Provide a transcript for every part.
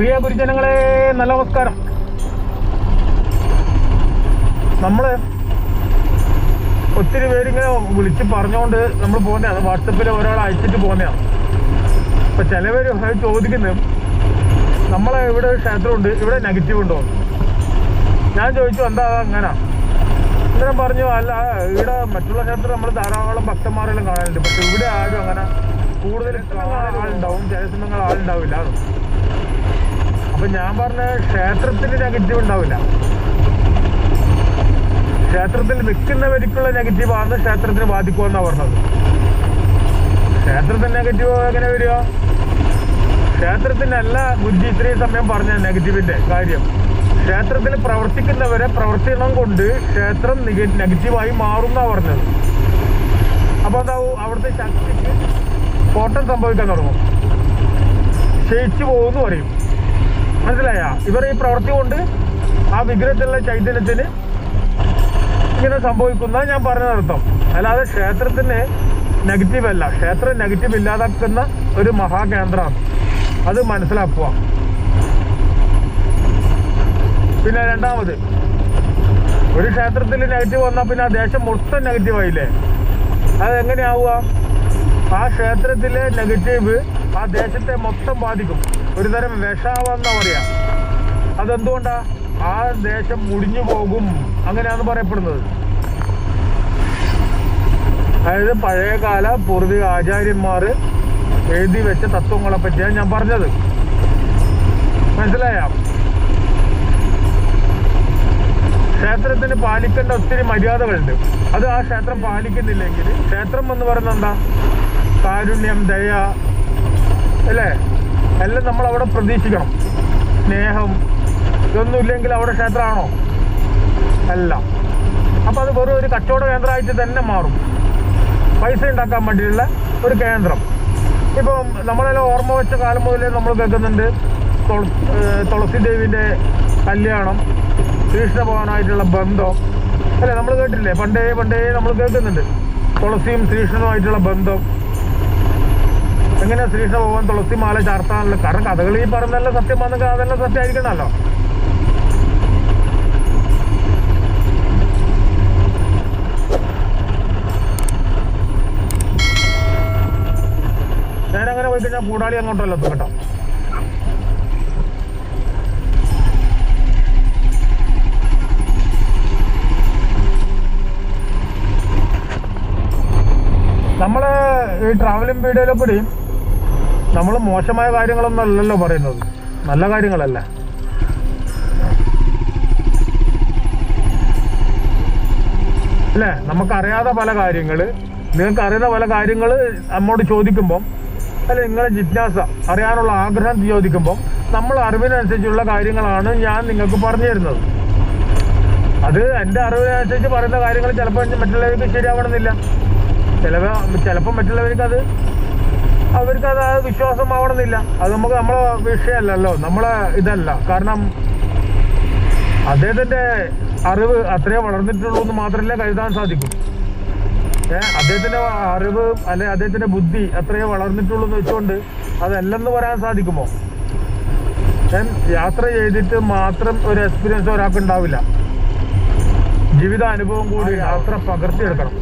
പ്രിയ ഗുരുജനങ്ങളെ നല്ല നമസ്കാരം. നമ്മൾ ഒത്തിരി പേരിങ്ങനെ വിളിച്ച് പറഞ്ഞുകൊണ്ട് നമ്മൾ പോകുന്നതാണ് വാട്സപ്പിൽ ഒരാൾ അയച്ചിട്ട് പോകുന്നതാണ് അപ്പൊ ചോദിക്കുന്നു ചോദിക്കുന്നത് നമ്മളെ ഇവിടെ ക്ഷേത്രമുണ്ട് ഇവിടെ നെഗറ്റീവ് ഉണ്ടോ? ഞാൻ ചോദിച്ചു എന്താ അങ്ങനെ? അന്നേരം പറഞ്ഞു അല്ല ഇവിടെ മറ്റുള്ള ക്ഷേത്രം നമ്മൾ ധാരാളം ഭക്തന്മാരെല്ലാം കാണാനുണ്ട്. പക്ഷെ ഇവിടെ ആരും അങ്ങനെ കൂടുതൽ ആളുണ്ടാവും ചില സമയങ്ങൾ ആളുണ്ടാവില്ല. അപ്പൊ ഞാൻ പറഞ്ഞ ക്ഷേത്രത്തിന് നെഗറ്റീവ് ഉണ്ടാവില്ല. ക്ഷേത്രത്തിൽ നിൽക്കുന്നവർക്കുള്ള നെഗറ്റീവ് ആണ് ക്ഷേത്രത്തിന് ബാധിക്കുമെന്നാ പറഞ്ഞത്. ക്ഷേത്രത്തിന് നെഗറ്റീവ് എങ്ങനെ വരിക? ക്ഷേത്രത്തിനല്ല ബുദ്ധി ഇത്രയും സമയം പറഞ്ഞ നെഗറ്റീവിന്റെ കാര്യം. ക്ഷേത്രത്തിൽ പ്രവർത്തിക്കുന്നവരെ പ്രവർത്തനം കൊണ്ട് ക്ഷേത്രം നെഗറ്റീവായി മാറും മാറുന്നാ പറഞ്ഞത്. അപ്പൊ എന്താ അവിടുത്തെ ശക്തിക്ക് കോട്ടം സംഭവിക്കാൻ തുടങ്ങും. ക്ഷയിച്ചു പോകുമെന്ന് പറയും. മനസ്സിലായ? ഇവർ ഈ പ്രവൃത്തി കൊണ്ട് ആ വിഗ്രഹത്തിലുള്ള ചൈതന്യത്തിന് ഇങ്ങനെ സംഭവിക്കുന്ന ഞാൻ പറഞ്ഞതർത്ഥം. അല്ലാതെ ക്ഷേത്രത്തിന് നെഗറ്റീവ് അല്ല. ക്ഷേത്രം നെഗറ്റീവ് ഇല്ലാതാക്കുന്ന ഒരു മഹാകേന്ദ്രമാണ്. അത് മനസ്സിലാക്കുക. പിന്നെ രണ്ടാമത് ഒരു ക്ഷേത്രത്തിൽ നെഗറ്റീവ് വന്നാൽ പിന്നെ ആ ദേശം മൊത്തം നെഗറ്റീവ് ആയില്ലേ? അതെങ്ങനെയാവുക ആ ക്ഷേത്രത്തിലെ നെഗറ്റീവ് ആ ദേശത്തെ മൊത്തം ബാധിക്കും. ഒരു തരം വിഷാവെന്നാ പറയാ. അതെന്തുകൊണ്ടാ? ആ ദേശം മുടിഞ്ഞു പോകും. അങ്ങനെയാണ് പറയപ്പെടുന്നത്. അതായത് പഴയകാല പൂർവിക ആചാര്യന്മാർ എഴുതി വെച്ച തത്വങ്ങളെ പറ്റിയാണ് ഞാൻ പറഞ്ഞത്. മനസ്സിലായ? ക്ഷേത്രത്തിന് പാലിക്കേണ്ട ഒത്തിരി മര്യാദകളുണ്ട്. അത് ആ ക്ഷേത്രം പാലിക്കുന്നില്ലെങ്കിൽ ക്ഷേത്രം എന്ന് പറയുന്നത് എന്താ? കാരുണ്യം ദയ അല്ലേ? എല്ലാം നമ്മൾ അവിടെ പ്രതീക്ഷിക്കണം. സ്നേഹം ഇതൊന്നുമില്ലെങ്കിൽ അവിടെ ക്ഷേത്രമാണോ? അല്ല. അപ്പോൾ അത് വെറും ഒരു കച്ചവട കേന്ദ്രമായിട്ട് തന്നെ മാറും. പൈസ ഉണ്ടാക്കാൻ വേണ്ടിയുള്ള ഒരു കേന്ദ്രം. ഇപ്പം നമ്മളെല്ലാം ഓർമ്മ വെച്ച കാലം മുതലേ നമ്മൾ കേൾക്കുന്നുണ്ട്. തുളസി ദേവിന്റെ കല്യാണം കൃഷ്ണ ഭഗവാനായിട്ടുള്ള ബന്ധം. അല്ലേ നമ്മൾ കേട്ടില്ലേ പണ്ടേ പണ്ടേ നമ്മൾ കേൾക്കുന്നുണ്ട്. തുളസിയും ശ്രീകൃഷ്ണനുമായിട്ടുള്ള ബന്ധം. എങ്ങനെ ശ്രീകൃഷ്ണ ഭഗവാൻ തുളസി മാല ചാർത്താനുള്ള കാരണം കഥകൾ ഈ സത്യം സത്യമാണെങ്കിൽ അതെല്ലാം സത്യമായിരിക്കണമല്ലോ ഞാനങ്ങനെ പോയി കഴിഞ്ഞാൽ കൂടാളി അങ്ങോട്ടല്ലോ എത്തും കേട്ടോ. നമ്മൾ ഈ ട്രാവലിംഗ് വീഡിയോയിലെ കൂടി നമ്മൾ മോശമായ കാര്യങ്ങളൊന്നും അല്ലല്ലോ പറയുന്നത്. നല്ല കാര്യങ്ങളല്ല. അല്ലേ? നമുക്കറിയാതെ പല കാര്യങ്ങൾ നിങ്ങൾക്ക് അറിയുന്ന പല കാര്യങ്ങൾ നമ്മോട് ചോദിക്കുമ്പം അല്ലെ നിങ്ങളുടെ ജിജ്ഞാസ അറിയാനുള്ള ആഗ്രഹം ചോദിക്കുമ്പം നമ്മൾ അറിവിനനുസരിച്ചുള്ള കാര്യങ്ങളാണ് ഞാൻ നിങ്ങൾക്ക് പറഞ്ഞു തരുന്നത്. അത് എന്റെ അറിവിനനുസരിച്ച് പറയുന്ന കാര്യങ്ങൾ ചിലപ്പോൾ മറ്റുള്ളവർക്ക് ശരിയാവണമെന്നില്ല. ചിലവ ചിലപ്പോൾ മറ്റുള്ളവർക്ക് അത് അവർക്ക് അത് വിശ്വാസമാവണമെന്നില്ല. അത് നമുക്ക് നമ്മളെ വിഷയമല്ലല്ലോ. നമ്മളെ ഇതല്ല. കാരണം അദ്ദേഹത്തിന്റെ അറിവ് അത്രേ വളർന്നിട്ടുള്ളൂ എന്ന് മാത്രമല്ല കരുതാൻ സാധിക്കും. ഏഹ് അദ്ദേഹത്തിന്റെ അറിവ് അല്ലെ അദ്ദേഹത്തിന്റെ ബുദ്ധി അത്രയും വളർന്നിട്ടുള്ളൂ എന്ന് വെച്ചുകൊണ്ട് അതല്ലെന്ന് പറയാൻ സാധിക്കുമോ? ഞാൻ യാത്ര ചെയ്തിട്ട് മാത്രം ഒരു എക്സ്പീരിയൻസ് ഒരാൾക്ക് ഉണ്ടാവില്ല ജീവിത അനുഭവം കൂടി യാത്ര പകർത്തിയെടുക്കണം.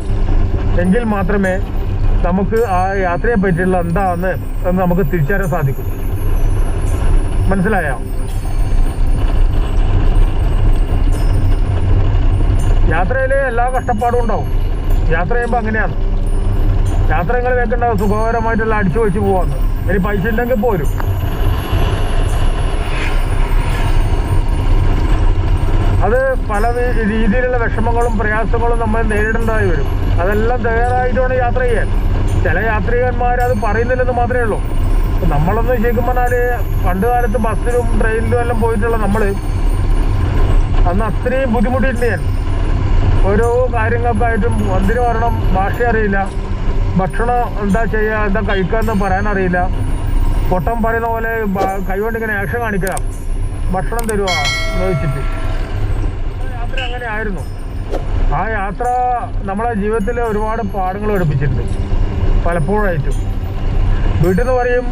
എങ്കിൽ മാത്രമേ നമുക്ക് ആ യാത്രയെ പറ്റിയുള്ള എന്താന്ന് എന്ന് നമുക്ക് തിരിച്ചറിയാൻ സാധിക്കും. മനസ്സിലായോ? യാത്രയിൽ എല്ലാ കഷ്ടപ്പാടും ഉണ്ടാവും. യാത്ര ചെയ്യുമ്പോൾ അങ്ങനെയാണ്. യാത്ര നിങ്ങൾ വെക്കേണ്ട സുഖകരമായിട്ടുള്ള അടിച്ചു വെച്ച് പോവാന്ന്. ഇനി പൈസ ഉണ്ടെങ്കിൽ പോരും. അത് പല രീതിയിലുള്ള വിഷമങ്ങളും പ്രയാസങ്ങളും നമ്മൾ നേരിടേണ്ടതായി വരും. അതെല്ലാം തയ്യാറായിട്ട് വേണം യാത്ര ചെയ്യാൻ. ചില യാത്രികന്മാർ അത് പറയുന്നില്ലെന്ന് മാത്രമേ ഉള്ളൂ. നമ്മളൊന്ന് ശരിക്കും പറഞ്ഞാൽ പണ്ട് കാലത്ത് ബസ്സിലും ട്രെയിനിലും എല്ലാം പോയിട്ടുള്ള നമ്മൾ അന്ന് അത്രയും ബുദ്ധിമുട്ടിയിട്ടുണ്ട് ഓരോ കാര്യങ്ങൾക്കായിട്ടും എന്തിനു വരണം ഭാഷ അറിയില്ല. ഭക്ഷണം എന്താ ചെയ്യുക എന്താ കഴിക്കാന്ന് പറയാൻ അറിയില്ല. പൊട്ടം പറയുന്ന പോലെ കൈകൊണ്ട് ഇങ്ങനെ ആക്ഷൻ കാണിക്കുക. ഭക്ഷണം തരുക എന്ന് വെച്ചിട്ട്. യാത്ര അങ്ങനെ ആയിരുന്നു. ആ യാത്ര നമ്മളെ ജീവിതത്തിൽ ഒരുപാട് പാഠങ്ങൾ പഠിപ്പിച്ചിട്ടുണ്ട്. പലപ്പോഴായിട്ടും. വീട്ടിൽ നിന്ന് പറയും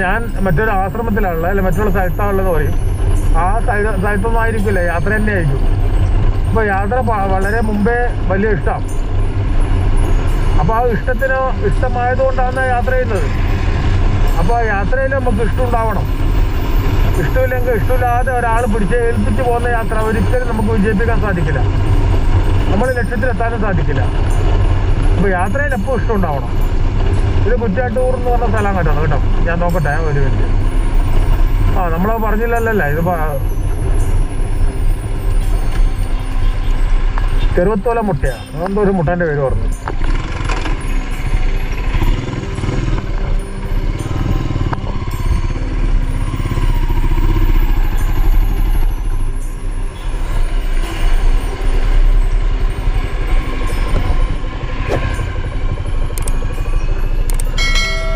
ഞാൻ മറ്റൊരു ആശ്രമത്തിലാണുള്ളത് അല്ലെ മറ്റുള്ള സ്ഥലത്താണുള്ളതെന്ന് പറയും. ആ സ്ഥല സ്ഥലത്തൊന്നായിരിക്കില്ല യാത്ര തന്നെ ആയിരിക്കും അപ്പോൾ യാത്ര വളരെ മുമ്പേ വലിയ ഇഷ്ടമാണ് അപ്പോൾ ആ ഇഷ്ടത്തിന് ഇഷ്ടമായതുകൊണ്ടാണ് യാത്ര ചെയ്യുന്നത്. അപ്പോൾ ആ യാത്രയിൽ നമുക്ക് ഇഷ്ടം ഉണ്ടാവണം. ഇഷ്ടമില്ലെങ്കിൽ ഇഷ്ടമില്ലാതെ ഒരാൾ പിടിച്ച് ഏൽപ്പിച്ച് പോകുന്ന യാത്ര ഒരിക്കലും നമുക്ക് വിജയിപ്പിക്കാൻ സാധിക്കില്ല. നമ്മൾ ലക്ഷ്യത്തിലെത്താനും സാധിക്കില്ല. അപ്പോൾ യാത്രയിൽ എപ്പോൾ ഇഷ്ടം ഉണ്ടാവണം? ഇത് കുറ്റാട്ടൂർ എന്ന് പറഞ്ഞ സ്ഥലം കേട്ടോ കേട്ടോ. ഞാൻ നോക്കട്ടെ ഒരു മിനിറ്റ് ആ നമ്മൾ പറഞ്ഞില്ലല്ലേ ഇത് തെരുവത്തോല മുട്ടയാണ് അതെന്തോ ഒരു മുട്ടേന്റെ പേര് പറഞ്ഞു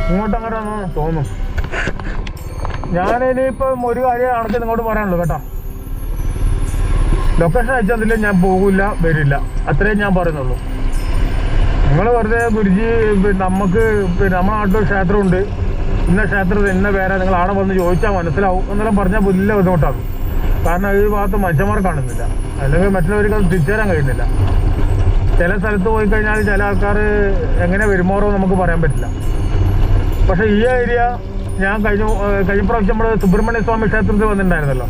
ഇങ്ങോട്ട് അങ്ങോട്ടാന്ന് തോന്നുന്നു. ഞാൻ ഒരു കാര്യം കണക്ക് നിങ്ങോട്ട് പറയാനുള്ളൂ കേട്ടോ. ലൊക്കേഷൻ അയച്ചതിൽ ഞാൻ പോകില്ല വരില്ല. അത്രയും ഞാൻ പറയുന്നുള്ളൂ. നിങ്ങൾ വെറുതെ ഗുരുജി നമുക്ക് പിന്നെ നമ്മുടെ നാട്ടിൽ ക്ഷേത്രമുണ്ട്. ഇന്ന ക്ഷേത്രത്തിൽ ഇന്ന പേരാ നിങ്ങൾ ആടെ വന്ന് ചോദിച്ചാൽ മനസ്സിലാവും. എന്നെല്ലാം പറഞ്ഞാൽ വലിയ ബുദ്ധിമുട്ടാണ്. കാരണം ഈ ഭാഗത്ത് മനുഷ്യന്മാർ കാണുന്നില്ല. അല്ലെങ്കിൽ മറ്റുള്ളവർക്ക് അത് തിരിച്ചറിയാൻ കഴിയുന്നില്ല. ചില സ്ഥലത്ത് പോയി കഴിഞ്ഞാൽ ചില ആൾക്കാർ എങ്ങനെ വരുമാറോ നമുക്ക് പറയാൻ പറ്റില്ല. പക്ഷെ ഈ ഏരിയ ഞാൻ കഴിഞ്ഞ കഴിഞ്ഞ പ്രാവശ്യം നമ്മൾ സുബ്രഹ്മണ്യ സ്വാമി ക്ഷേത്രത്തിൽ വന്നിട്ടുണ്ടായിരുന്നല്ലോ.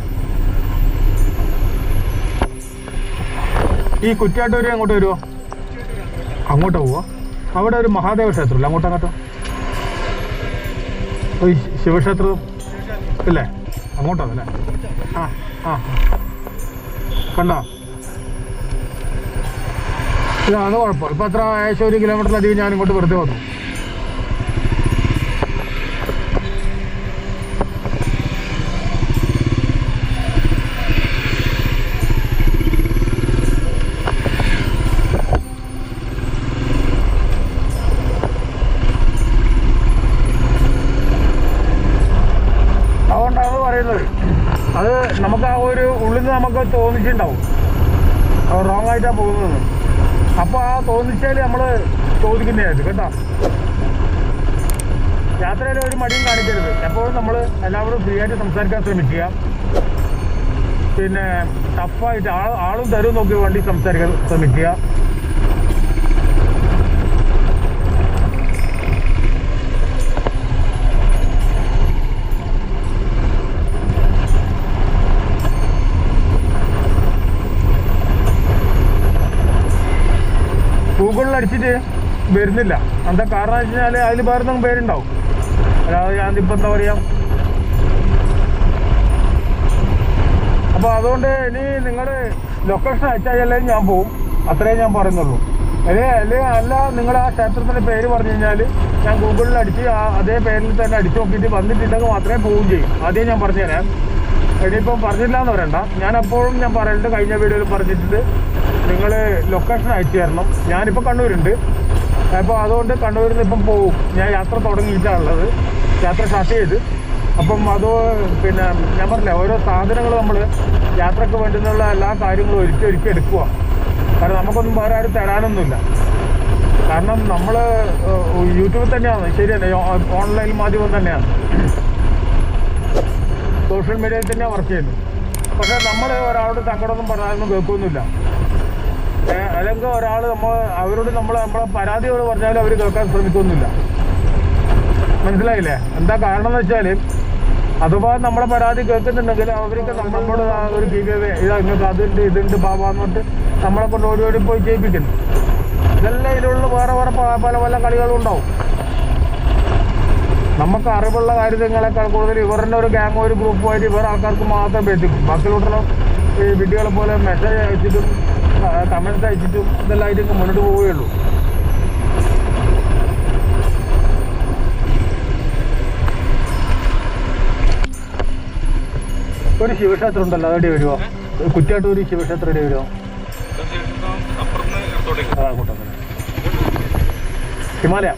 ഈ കുറ്റ്യാട്ടൂര് അങ്ങോട്ട് വരുമോ അങ്ങോട്ട് പോവോ അവിടെ ഒരു മഹാദേവ ക്ഷേത്രമില്ല അങ്ങോട്ട് അങ്ങോട്ട്. അങ്ങോട്ടോ ഈ ശിവക്ഷേത്രം. ഇല്ലേ? അങ്ങോട്ടാണല്ലേ ആ ആ ആ. കണ്ടോ? ഇതാണ് കുഴപ്പം. ഇപ്പം അത്ര ഏകദേശം ഒരു കിലോമീറ്ററിലധികം ഞാൻ ഇങ്ങോട്ട് വെറുതെ വന്നു അതുകൊണ്ടാണ് പറയുന്നത് അത് നമുക്ക് ആ ഒരു ഉള്ളിൽ നിന്ന് നമുക്ക് തോന്നിച്ചിട്ടുണ്ടാവും. റോങ് ആയിട്ടാണ് പോകുന്നത്. അപ്പോൾ ആ തോന്നിച്ചാൽ നമ്മൾ ചോദിക്കുന്നതായിരുന്നു കേട്ടോ? യാത്രയിൽ ഒരു മടിയും കാണിക്കരുത്. എപ്പോഴും നമ്മൾ എല്ലാവരും ഫ്രീ ആയിട്ട് സംസാരിക്കാൻ ശ്രമിക്കുക. പിന്നെ ടഫായിട്ട് ആൾ ആളും തരും നോക്കി വണ്ടി സംസാരിക്കാൻ ശ്രമിക്കുക. ഗൂഗിളിൽ അടിച്ചിട്ട് വരുന്നില്ല. എന്താ കാരണം വെച്ച് കഴിഞ്ഞാൽ അതിൽ വേറെ നമുക്ക് പേരുണ്ടാവും. അല്ലാതെ ഇപ്പം എന്താ പറയുക അപ്പോൾ അതുകൊണ്ട് ഇനി നിങ്ങൾ ലൊക്കേഷൻ അയച്ചാലേ ഞാൻ പോവും. അത്രേ ഞാൻ പറയുന്നുള്ളൂ. അല്ലെങ്കിൽ അല്ലേ? അല്ല നിങ്ങൾ ആ ക്ഷേത്രത്തിന്റെ പേര് പറഞ്ഞു കഴിഞ്ഞാൽ ഞാൻ ഗൂഗിളിൽ അടിച്ച് ആ അതേ പേരിൽ തന്നെ അടിച്ചു നോക്കിയിട്ട് വന്നിട്ടുണ്ടെങ്കിൽ മാത്രമേ പോവുകയും ചെയ്യും. ആദ്യം ഞാൻ പറഞ്ഞുതരാം. ഇനിയിപ്പം പറഞ്ഞില്ല എന്ന് പറയണ്ട. ഞാൻ അപ്പോഴും ഞാൻ പറയുന്നുണ്ട് കഴിഞ്ഞ വീഡിയോയിൽ പറഞ്ഞിട്ടുണ്ട്. നിങ്ങൾ ലൊക്കേഷൻ അയച്ചു തരണം. ഞാനിപ്പോൾ കണ്ണൂരുണ്ട്. അപ്പോൾ അതുകൊണ്ട് കണ്ണൂരിൽ നിന്ന് ഇപ്പം പോവും. ഞാൻ യാത്ര തുടങ്ങിയിട്ടാണുള്ളത് യാത്ര സ്റ്റാർട്ട് ചെയ്ത്. അപ്പം അത് പിന്നെ ഞാൻ പറഞ്ഞില്ല ഓരോ സാധനങ്ങൾ നമ്മൾ യാത്രയ്ക്ക് വേണ്ടുന്നുള്ള എല്ലാ കാര്യങ്ങളും ഒരുക്കി ഒരുക്കി എടുക്കുക കാരണം നമുക്കൊന്നും വേറെ ആരും തരാനൊന്നുമില്ല. കാരണം നമ്മൾ യൂട്യൂബിൽ തന്നെയാണ്. ശരിയല്ലേ? ഓൺലൈൻ മാധ്യമം തന്നെയാണ്. സോഷ്യൽ മീഡിയയിൽ തന്നെ വർക്ക് ചെയ്യുന്നു പക്ഷേ നമ്മൾ ഒരാളോട് തങ്ങളൊന്നും പറയാനൊന്നും കേൾക്കൊന്നുമില്ല ഏ, അല്ലെങ്കിൽ ഒരാൾ നമ്മൾ അവരോട് നമ്മൾ നമ്മളെ പരാതിയോട് പറഞ്ഞാലും അവർ കേൾക്കാൻ ശ്രമിക്കൊന്നുമില്ല മനസ്സിലായില്ലേ? എന്താ കാരണം എന്ന് വെച്ചാൽ അഥവാ നമ്മളെ പരാതി കേൾക്കുന്നുണ്ടെങ്കിൽ അവർക്ക് നമ്മളോട് ഒരു ബിഹേവിയർ ഇതാ നിങ്ങൾക്ക് അതുണ്ട് ഇതുണ്ട് ബാബാന്ന് പറഞ്ഞിട്ട് നമ്മളെ കൊണ്ട് ഓടി ഓടി പോയി ചെയ്യിപ്പിക്കുന്നു ഇതെല്ലാം ഇതിലുള്ള വേറെ വേറെ പല പല കളികളും ഉണ്ടാവും. നമുക്ക് അറിവുള്ള കാര്യങ്ങളെക്കാൾ കൂടുതൽ ഇവരുടെ ഒരു ഗ്യാങ് ഒരു ഗ്രൂപ്പ് ആയിട്ട് ഇവർ ആൾക്കാർക്ക് മാത്രം എത്തിക്കും ബാക്കിയുള്ള ഈ വീഡിയോകളെ പോലെ മെസ്സേജ് അയച്ചിട്ടും കമൻസ് തയ്ച്ചിട്ടും ഇതെല്ലാം ആയിട്ടൊക്കെ മുന്നോട്ട് പോവുകയുള്ളൂ ഒരു ശിവക്ഷേത്രം ഉണ്ടല്ലോ അതെവിടെ വരുമോ കുറ്റാട്ടൂർ ശിവക്ഷേത്രം എവിടെ വരുമോ ഹിമാലയ.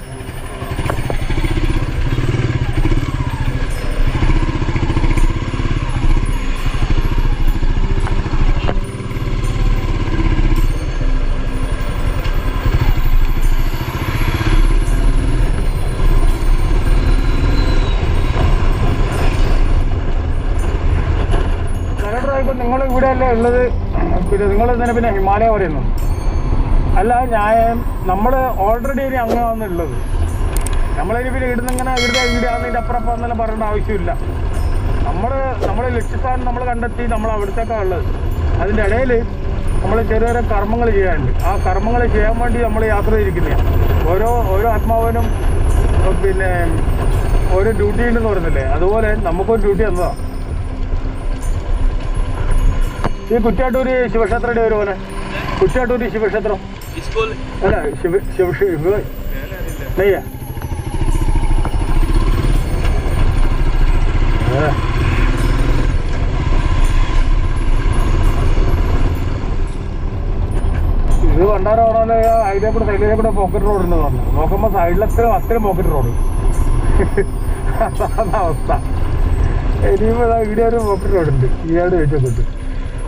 ഇവിടെ ഉള്ളത് പിന്നെ നിങ്ങൾ തന്നെ പിന്നെ ഹിമാലയ പറയുന്നു. അല്ല ഞാൻ നമ്മൾ ഓൾറെഡി ഇനി അങ്ങനെയാണ് ഉള്ളത്. നമ്മളിനി പിന്നെ ഇവിടുന്ന് ഇങ്ങനെ ഇവിടെ ഇവിടെ അതിന്റെ അപ്പുറം എന്നെല്ലാം പറയേണ്ട ആവശ്യമില്ല. നമ്മൾ നമ്മുടെ ലക്ഷ്യസ്ഥാനം നമ്മൾ കണ്ടെത്തി നമ്മൾ അവിടത്തേക്കാണ് ഉള്ളത്. അതിന്റെ ഇടയിൽ നമ്മൾ ചെറിയ ചെറിയ കർമ്മങ്ങൾ ചെയ്യാനുണ്ട്. ആ കർമ്മങ്ങൾ ചെയ്യാൻ വേണ്ടി നമ്മൾ യാത്ര ചെയ്തിരിക്കുന്നതാണ് ഓരോ ഓരോ ആത്മാവനും പിന്നെ ഓരോ ഡ്യൂട്ടി ഉണ്ടെന്ന് പറയുന്നില്ലേ അതുപോലെ നമുക്കൊരു ഡ്യൂട്ടി എന്നതാണ് ഈ കുറ്റാട്ടൂര് ശിവക്ഷേത്രം ഒരു പോലെ. കുറ്റാട്ടൂര് ശിവക്ഷേത്രം. അല്ല ശിവ ശിവ ശിവ നെയ്യ. ഇത് പണ്ടാരം പറഞ്ഞാൽ അതിലെ കൂടെ സൈഡിലെ കൂടെ പോക്കറ്റ് റോഡ് ഉണ്ടെന്ന് പറഞ്ഞു. നോക്കുമ്പോ സൈഡിലത്ര അത്രയും പോക്കറ്റ് റോഡ്. അതാണ് അവസ്ഥ. ഇനിയിപ്പോ ഇവിടെ ഒരു പോക്കറ്റ് റോഡ് ഉണ്ട് ആട് വെച്ചൊക്കെ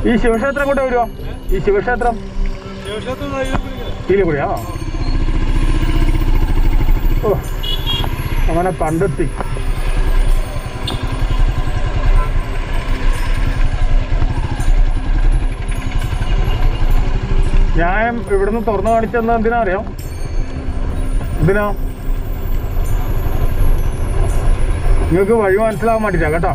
ഈ ശിവക്ഷേത്രം കൂടെ വരുമോ ഈ ശിവക്ഷേത്രം? ഇതിലെ കൂടിയാ ഓ അങ്ങനെ പണ്ടെത്തി. ഞാൻ ഇവിടുന്ന് തുറന്നു കാണിച്ചെന്ന് എന്തിനാ അറിയാം? എന്തിനാ? നിങ്ങൾക്ക് വഴി മനസ്സിലാവാൻ വേണ്ടിട്ടാ കേട്ടോ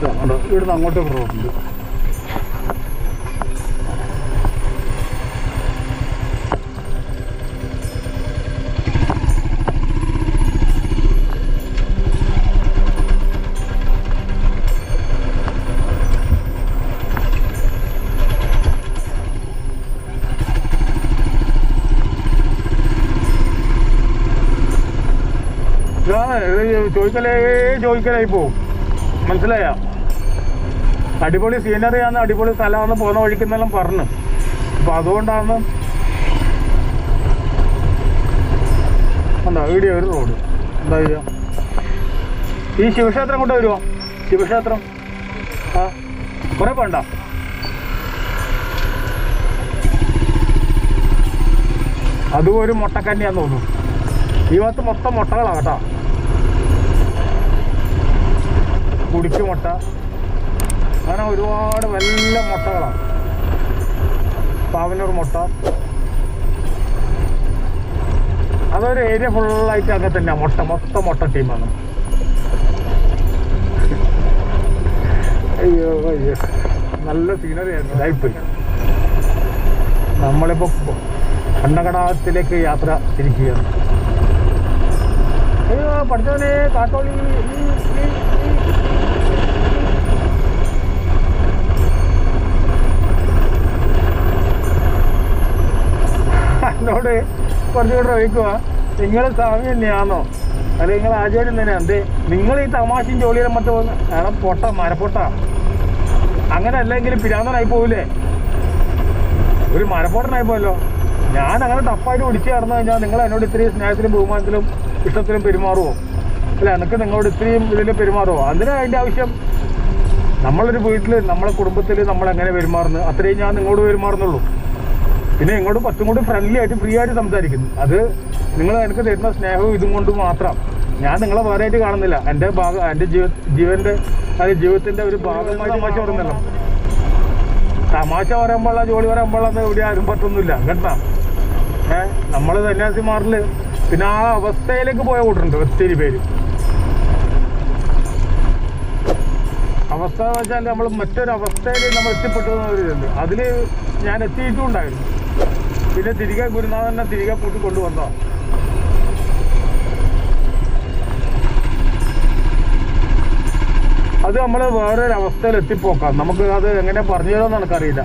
ഇതാ, ഇവിടുന്ന് അങ്ങോട്ട് റോഡുണ്ട് ചോദിക്കലേ ചോദിക്കലായി പോവും. മനസ്സിലായ? അടിപൊളി സീനറിയാണ് അടിപൊളി സ്ഥലമാണ് പോകുന്ന വഴിക്കുന്നെല്ലാം പറഞ്ഞു. അപ്പൊ അതുകൊണ്ടാണ് എന്താ ഇവിടെ ഒരു റോഡ്. എന്താ ചെയ്യുക ഈ ശിവക്ഷേത്രം കൊണ്ട് വരുമോ ശിവക്ഷേത്രം? ആ കുറെ പണ്ട? അതും ഒരു മുട്ടക്കന്നെയാന്ന് തോന്നുന്നു. ഈ ഭാഗത്ത് മൊത്തം മുട്ടകളാ കേട്ടോ. കുടിക്ക് മുട്ട. അങ്ങനെ ഒരുപാട് വല്ല മുട്ടകളാണ്. പാവനൂർ മുട്ട. അതൊരു ഏരിയ ഫുള്ളായിട്ട് അങ്ങനെ തന്നെ മുട്ട മൊത്തം മുട്ട ടീമാണ് അയ്യോ അയ്യോ. നല്ല സീനറി ആയിരുന്നു. നമ്മളിപ്പോ കണ്ണകടാത്തിലേക്ക് യാത്ര തിരിക്കുകയാണ്. അയ്യോ പഠിച്ചവനെ കാട്ടോളി. ഈ. കുറച്ചുകൂടെ ചോദിക്കുക നിങ്ങൾ സ്വാമി തന്നെയാണോ? അല്ലെങ്കിൽ നിങ്ങൾ ആചാര്യം തന്നെയാണ് അതെ നിങ്ങൾ ഈ തമാശയും ജോലിയിലും മറ്റു അയാളെ പൊട്ട മരപ്പൊട്ട. അങ്ങനെ അല്ലെങ്കിൽ പിരാന്തനായി പോവില്ലേ? ഒരു മരപ്പൊട്ടനായി പോയല്ലോ. ഞാൻ അങ്ങനെ ടഫായിട്ട് പിടിച്ചു കടന്നു കഴിഞ്ഞാൽ നിങ്ങൾ എന്നോട് ഇത്രയും സ്നേഹത്തിലും ബഹുമാനത്തിലും ഇഷ്ടത്തിലും പെരുമാറുമോ അല്ല എനിക്ക് നിങ്ങളോട് ഇത്രയും ഇതിൽ പെരുമാറുമോ അതിന് അതിന്റെ ആവശ്യം. നമ്മളൊരു വീട്ടിൽ നമ്മളെ കുടുംബത്തിൽ നമ്മൾ എങ്ങനെ പെരുമാറുന്നു അത്രയും ഞാൻ നിങ്ങളോട് പെരുമാറുന്നുള്ളൂ. പിന്നെ ഇങ്ങോട്ട് കുറച്ചും കൂടി ഫ്രണ്ട്ലി ആയിട്ട് ഫ്രീ ആയിട്ട് സംസാരിക്കുന്നു. അത് നിങ്ങൾ എനിക്ക് തരുന്ന സ്നേഹവും ഇതും കൊണ്ട് മാത്രം. ഞാൻ നിങ്ങളെ വേറെ ആയിട്ട് കാണുന്നില്ല. എന്റെ ഭാഗം എന്റെ ജീവ ജീവന്റെ അതായത് ജീവിതത്തിന്റെ ഒരു ഭാഗമായി തമാശ പറയുന്നല്ലോ. തമാശ പറയുമ്പോഴുള്ള ജോലി പറയുമ്പോഴൊന്നും ഇവിടെ ആരും പറ്റൊന്നുമില്ല. കേട്ടാ? ഏ നമ്മൾ സന്യാസിമാറിൽ പിന്നെ ആ അവസ്ഥയിലേക്ക് പോയ കൂട്ടുണ്ട് ഒത്തിരി പേര്. അവസ്ഥ എന്ന് വെച്ചാൽ നമ്മൾ മറ്റൊരവസ്ഥയിൽ നമ്മൾ എത്തിപ്പെട്ടു എന്നൊരു അതിൽ ഞാൻ എത്തിയിട്ടും ഉണ്ടായിരുന്നു പിന്നെ തിരികെ ഗുരുനാഥനെ തിരികെ പൂട്ടി കൊണ്ടുവന്നതാണ് അത് നമ്മൾ വേറൊരു അവസ്ഥയിൽ എത്തിപ്പോക്കാം നമുക്ക് അത് എങ്ങനെ പറഞ്ഞു തരാമെന്ന് നമുക്കറിയില്ല.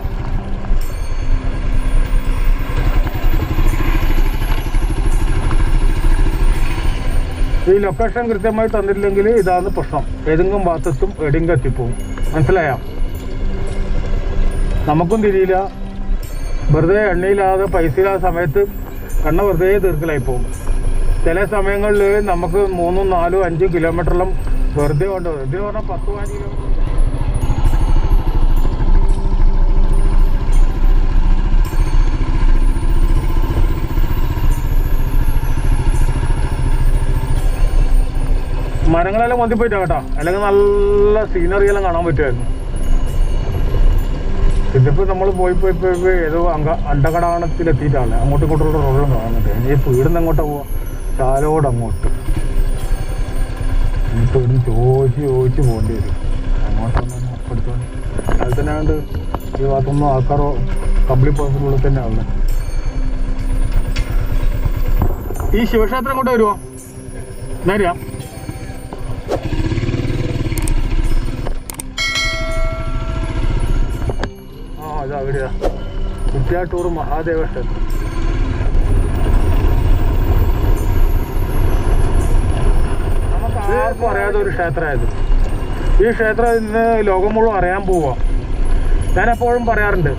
ഈ ലൊക്കേഷൻ കൃത്യമായി തന്നില്ലെങ്കിൽ ഇതാണ് പ്രശ്നം. ഏതെങ്കിലും ഭാഗത്തെത്തും എടിങ്കെത്തിപ്പോവും മനസ്സിലായോ? നമുക്കും തിരിയില്ല. വെറുതെ എണ്ണയില്ലാതെ പൈസ ഇല്ലാത്ത സമയത്ത് കണ്ണ വെറുതെ തീർക്കലായി പോകും ചില സമയങ്ങളിൽ നമുക്ക് മൂന്നും നാലും അഞ്ചും കിലോമീറ്ററിലും വെറുതെ ഉണ്ട് ഇതിന് പറഞ്ഞാൽ പത്ത് പതിനഞ്ച് കിലോമീറ്റർ മരങ്ങളെല്ലാം മന്തിപ്പോയിട്ടാ കേട്ടോ. അല്ലെങ്കിൽ നല്ല സീനറിയെല്ലാം കാണാൻ പറ്റുമായിരുന്നു. ഇതിപ്പോ നമ്മൾ പോയി പോയി പോയി പോയി ഏതോ അങ്ക അണ്ടകടാണത്തിലെത്തിയിട്ടാണ്. അങ്ങോട്ടും ഇങ്ങോട്ടുള്ള റോഡും കാണുന്നുണ്ട്. ഇനി വീടുന്ന് അങ്ങോട്ടാണ് പോവാ. ചാലോട് അങ്ങോട്ട്. ഇനിയിപ്പോ ഇവിടുന്ന് ചോദിച്ച് ചോദിച്ച് പോകേണ്ടി വരും. അങ്ങോട്ടൊന്നും അപ്പടുത്തോണ്ട് അത് തന്നെ ഉണ്ട് ഈ ഭാഗത്തൊന്നും ആൾക്കാരോ പേഴ്സണുള്ളിൽ തന്നെ ഉള്ളത് ഈ ശിവക്ഷേത്രം അങ്ങോട്ട് വരുമോ നേരെയാ അവിടെയാ കുറ്റ്യാട്ടൂർ മഹാദേവ ക്ഷേത്രം ആർക്കും അറിയാത്ത ഒരു ക്ഷേത്രമായത്. ഈ ക്ഷേത്രം ഇന്ന് ലോകം മുഴുവൻ അറിയാൻ പോവാ. ഞാൻ എപ്പോഴും പറയാറുണ്ട്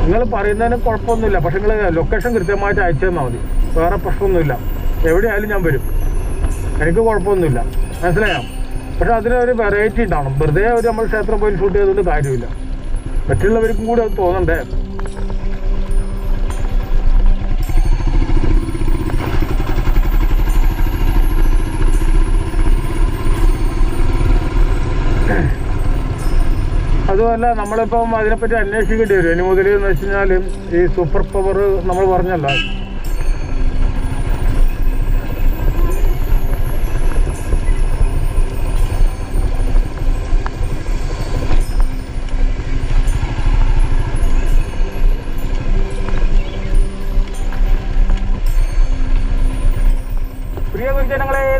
നിങ്ങൾ പറയുന്നതിന് കുഴപ്പമൊന്നുമില്ല പക്ഷെ നിങ്ങൾ ലൊക്കേഷൻ കൃത്യമായിട്ട് അയച്ചു തന്നാൽ മതി. വേറെ പ്രശ്നമൊന്നുമില്ല. എവിടെയായാലും ഞാൻ വരും. എനിക്ക് കുഴപ്പമൊന്നുമില്ല. മനസ്സിലായോ? പക്ഷെ അതിനൊരു വെറൈറ്റി ഉണ്ടാവണം. വെറുതെ ഒരു നമ്മൾ ക്ഷേത്രം പോയി ഷൂട്ട് ചെയ്തുകൊണ്ട് കാര്യമില്ല. മറ്റുള്ളവർക്കും കൂടെ അത് തോന്നണ്ടേ? അതുമല്ല നമ്മളിപ്പം അതിനെപ്പറ്റി അന്വേഷിക്കേണ്ടി വരും. ഇനി മുതൽ എന്ന് വെച്ച് കഴിഞ്ഞാൽ ഈ സൂപ്പർ പവർ നമ്മൾ പറഞ്ഞല്ലോ.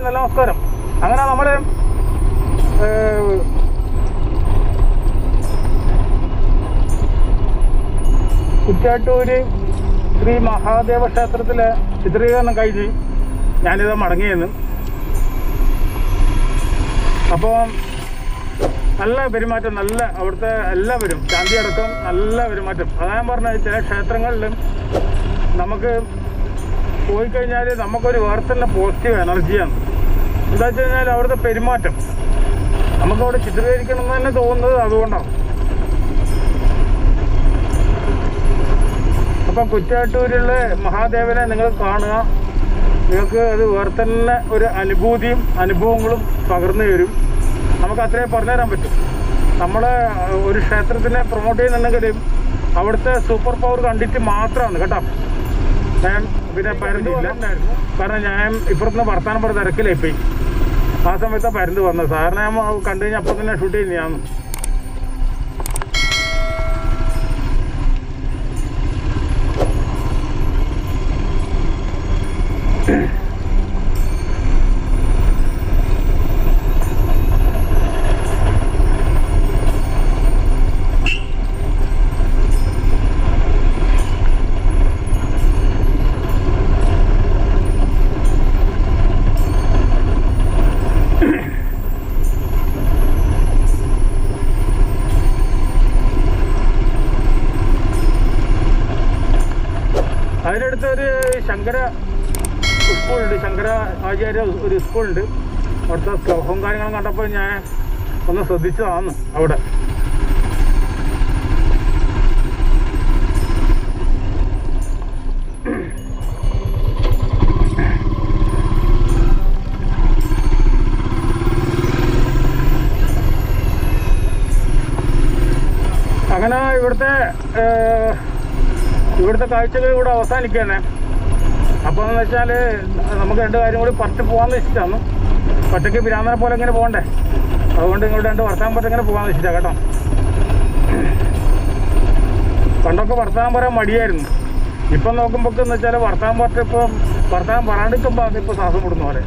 നല്ല നമസ്കാരം. അങ്ങനെ നമ്മൾ കുറ്റാട്ടൂര് ശ്രീ മഹാദേവ ക്ഷേത്രത്തിലെ ചിത്രീകരണം കഴിഞ്ഞ് ഞാനിത് മടങ്ങിയെന്ന്. അപ്പോൾ നല്ല പെരുമാറ്റം നല്ല അവിടുത്തെ എല്ലാവരും ശാന്തി അടക്കം നല്ല പെരുമാറ്റം. അതാ ഞാൻ പറഞ്ഞത് ചില ക്ഷേത്രങ്ങളിലും നമുക്ക് പോയി കഴിഞ്ഞാൽ നമുക്കൊരു തന്നെ പോസിറ്റീവ് എനർജിയാണ്. എന്താ വെച്ച് കഴിഞ്ഞാൽ അവിടുത്തെ പെരുമാറ്റം. നമുക്ക് അവിടെ ചിത്രീകരിക്കണം എന്ന് തന്നെ തോന്നുന്നത് അതുകൊണ്ടാണ്. അപ്പം കുറ്റാട്ടൂരിലെ മഹാദേവനെ നിങ്ങൾ കാണുക. നിങ്ങൾക്ക് അത് വേറെ തന്നെ ഒരു അനുഭൂതിയും അനുഭവങ്ങളും പകർന്നു തരും. നമുക്ക് അത്രയും പറഞ്ഞുതരാൻ പറ്റും. നമ്മൾ ഒരു ക്ഷേത്രത്തിനെ പ്രൊമോട്ട് ചെയ്യുന്നുണ്ടെങ്കിലും അവിടുത്തെ സൂപ്പർ പവർ കണ്ടിട്ട് മാത്രമാണ് കേട്ടോ? ഞാൻ പിന്നെ പരുന്തില്ല. കാരണം ഞാൻ ഇപ്പുറത്തുനിന്ന് വർത്താനം പറഞ്ഞ തിരക്കിലായി പോയി ആ സമയത്ത് പരുന്ത് വന്നത്. സാറിനെ ഞാൻ കണ്ടു കഴിഞ്ഞാൽ അപ്പം തന്നെ ഷൂട്ട് ചെയ്യുന്നതാണ് അതിനടുത്ത് ഒരു ശങ്കര സ്കൂളുണ്ട്. ശങ്കര ആചാര്യ ഒരു സ്കൂളുണ്ട്. അവിടുത്തെ ശ്ലോകവും കാര്യങ്ങളും കണ്ടപ്പോൾ ഞാൻ ഒന്ന് ശ്രദ്ധിച്ചതാണ് അവിടെ. അങ്ങനെ ഇവിടുത്തെ ഇവിടുത്തെ കാഴ്ചകൾ ഇവിടെ അവസാനിക്കുകയാണ്. അപ്പോൾ എന്ന് വെച്ചാൽ നമുക്ക് രണ്ട് കാര്യം കൂടി പറിച്ച് പോകാമെന്ന് വെച്ചിട്ടാണ്. ഒറ്റയ്ക്ക് പിരാന്തനെ പോലെ ഇങ്ങനെ പോകണ്ടേ? അതുകൊണ്ട് ഇങ്ങോട്ട് രണ്ട് വർത്താൻ പറ്റ ഇങ്ങനെ പോകാമെന്ന് വെച്ചിട്ടാണ് കേട്ടോ. പണ്ടൊക്കെ വർത്താൻ പറയാൻ മടിയായിരുന്നു. ഇപ്പം നോക്കുമ്പോൾ എന്ന് വെച്ചാൽ വർത്താൻ പറ്റ വർത്താൻ വർത്താനം പറയാണ്ടിരിക്കുമ്പോൾ അതിപ്പോൾ ശ്വാസം വിടുന്ന പോലെ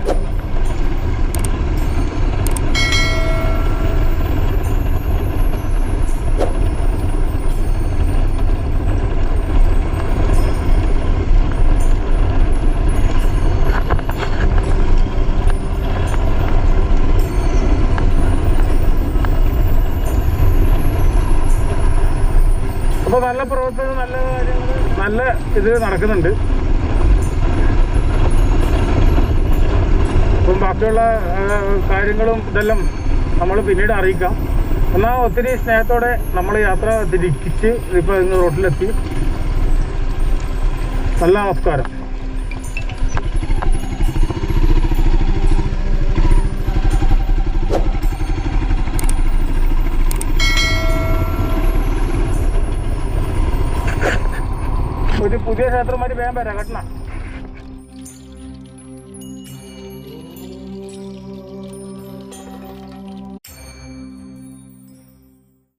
നല്ല ഇത് നടക്കുന്നുണ്ട്. അപ്പം ബാക്കിയുള്ള കാര്യങ്ങളും ഇതെല്ലാം നമ്മൾ പിന്നീട് അറിയിക്കാം. എന്നാൽ ഒത്തിരി സ്നേഹത്തോടെ നമ്മൾ യാത്ര തിരിച്ച് ഇപ്പോൾ ഇന്ന് റോട്ടിലെത്തി. നല്ല നമസ്കാരം. ഒരു ക്ഷേത്രം ക്ഷേത്രമാര് വേഗം വരാം കേട്ടണ